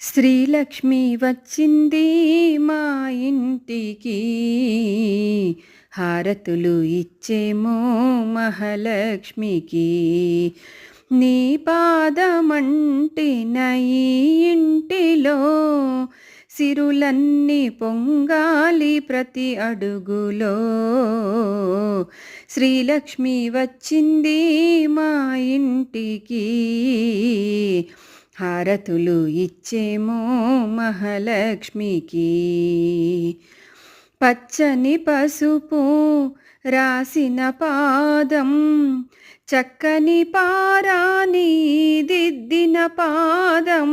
శ్రీలక్ష్మి వచ్చింది మా ఇంటికి. హారతులు ఇచ్చేమో మహాలక్ష్మికి. నీ పాదమంటిన ఈ ఇంటిలో సిరులన్నీ పొంగాలి ప్రతి అడుగులో. శ్రీలక్ష్మి వచ్చింది మా ఇంటికి. హారతులు ఇచ్చేమో మహాలక్ష్మికి. పచ్చని పసుపు రాసిన పాదం చక్కని పారాని దిద్దిన పాదం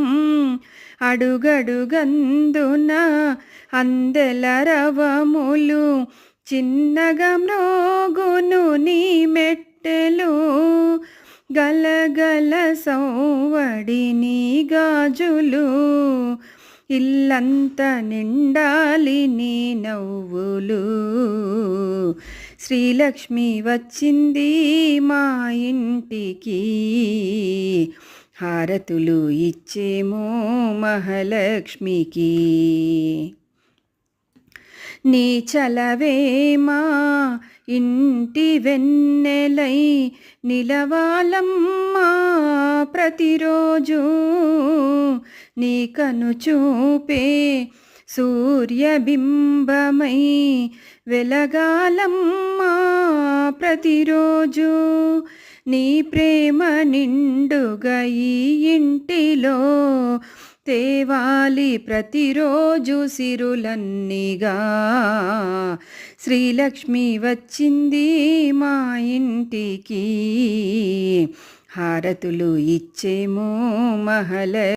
అడుగడుగందున అందెల రవములు చిన్నగా మ్రోగును గలగల సౌవడి నీ గాజులు ఇల్లంత నిండాలి నీ నవ్వులు. శ్రీలక్ష్మి వచ్చింది మా ఇంటికి హారతులు ఇచ్చేమో మహాలక్ష్మికి. నీ చలవేమా? ఇంటి వెన్నెలై నిలవాలమ్మా ప్రతిరోజు. నీ కను చూపే సూర్యబింబమై వెలగాలమ్మా ప్రతిరోజు. నీ ప్రేమ నిండుగా ఈ ఇంటిలో తేవాలి ప్రతిరోజు సిరులన్నీగా. శ్రీలక్ష్మి వచ్చింది మా ఇంటికి. హారతులు ఇచ్చేమో మహలే